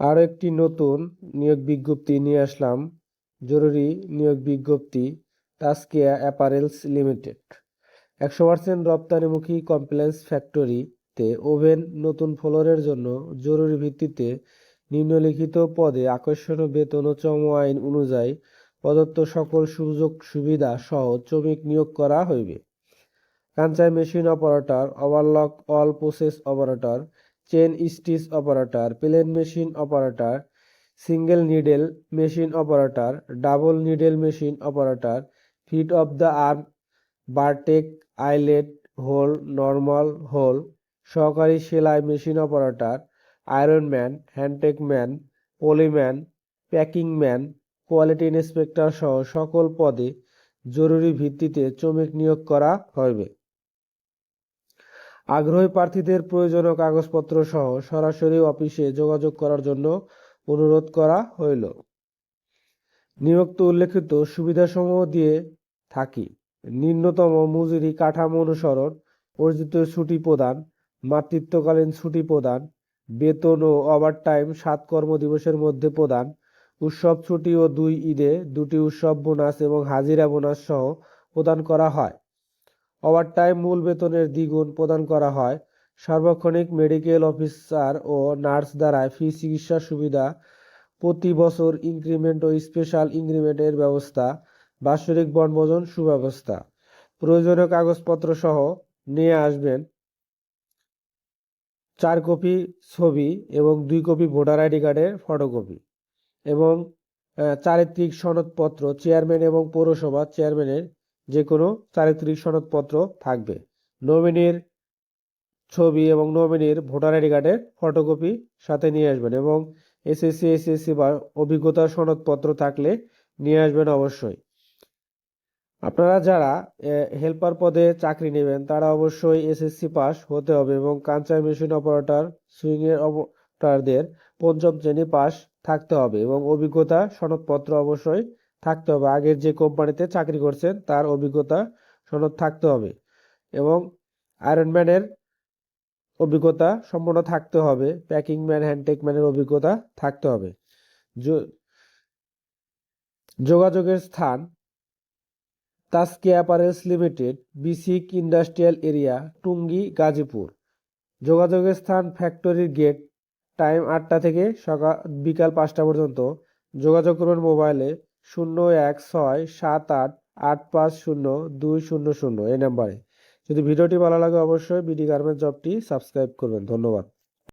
আরও একটি নতুন নিয়োগ বিজ্ঞপ্তি নিয়ে আসলাম, জরুরি নিয়োগ বিজ্ঞপ্তি, তাস্কিয়া অ্যাপারেলস লিমিটেড। একশো পার্সেন্ট রপ্তানিমুখী কমপ্লেন্স ফ্যাক্টরিতে ওভেন নতুন ফ্লোরের জন্য জরুরি ভিত্তিতে নিম্নলিখিত পদে আকর্ষণীয় বেতন ও চম আইন অনুযায়ী প্রদত্ত সকল সুযোগ সুবিধা সহ শ্রমিক নিয়োগ করা হইবে। Kansai machine operator, overlock all process operator chain stitch operator plain machine operator single needle machine operator double needle machine operator feed off the arm bartack eyelet hole normal hole সহকারী সেলাই machine operator iron man hand tack man poly man packing man quality inspector সহ সকল পদে জরুরি ভিত্তিতে শ্রমিক নিয়োগ করা হইবে আগ্রহী প্রার্থীদের প্রয়োজনীয় কাগজপত্র সহ সরাসরি অফিসে যোগাযোগ করার জন্য অনুরোধ করা হইল। নিয়োক্ত উল্লেখিত সুবিধাসমূহ দিয়ে থাকি। নিম্নতম মজুরি কাঠামো অনুসরণ, অর্জিত ছুটি প্রদান, মাতৃত্বকালীন ছুটি প্রদান, বেতন ও ওভারটাইম সাত কর্মদিবসের মধ্যে প্রদান, উৎসব ছুটি ও দুই ঈদে দুটি উৎসব বোনাস এবং হাজিরা বোনাস সহ প্রদান করা হয়। ওভারটাইম মূল বেতনের দ্বিগুণ প্রদান করা হয়। সার্বক্ষণিক মেডিকেল অফিসার ও নার্স দ্বারা ফি চিকিৎসা সুবিধা, প্রতি বছর ইনক্রিমেন্ট ও স্পেশাল ইনক্রিমেন্টের ব্যবস্থা, বাৎসরিক বনভোজন সুব্যবস্থা। প্রয়োজনীয় কাগজপত্র সহ নিয়ে আসবেন চার কপি ছবি এবং দুই কপি ভোটার আইডি কার্ডের ফটোকপি এবং চারিত্রিক সনদপত্র চেয়ারম্যান এবং পৌরসভা চেয়ারম্যানের যে কোনো চারিত্রিক সনদপত্র থাকবে। নমিনির ছবি এবং নমিনির ভোটার আইডি কার্ডের ফটোকপি সাথে নিয়ে আসবেন এবং এসএসসি এসএসসি বা অভিজ্ঞতার সনদপত্র থাকলে নিয়ে আসবেন অবশ্যই। আপনারা যারা হেল্পার পদে চাকরি নেবেন, তারা অবশ্যই এসএসসি পাস হতে হবে এবং কাঞ্চাই মেশিন অপারেটর সুইং এর অপারেটরদের পঞ্চম শ্রেণি পাস থাকতে হবে এবং অভিজ্ঞতা সনদপত্র অবশ্যই থাকতে হবে। আগের যে কোম্পানিতে চাকরি করছেন, তার অভিজ্ঞতা সনদ থাকতে হবে এবং আয়রনম্যানের অভিজ্ঞতা সম্পূর্ণ থাকতে হবে। প্যাকিং ম্যান হ্যান্ডটেক ম্যানের অভিজ্ঞতা থাকতে হবে। যোগাযোগের স্থান Taski apparels limited BSCIC industrial area Tongi Gazipur যোগাযোগের স্থান ফ্যাক্টরির গেট টাইম আটটা থেকে সকাল, বিকাল পাঁচটা পর্যন্ত। যোগাযোগ করবেন মোবাইলে শূন্য এক ছয় সাত আট আট পাঁচ শূন্য দুই শূন্য শূন্য এই নাম্বারে। যদি ভিডিওটি ভালো লাগে অবশ্যই বিডি গার্মেন্টস জবটি সাবস্ক্রাইব করবেন। ধন্যবাদ।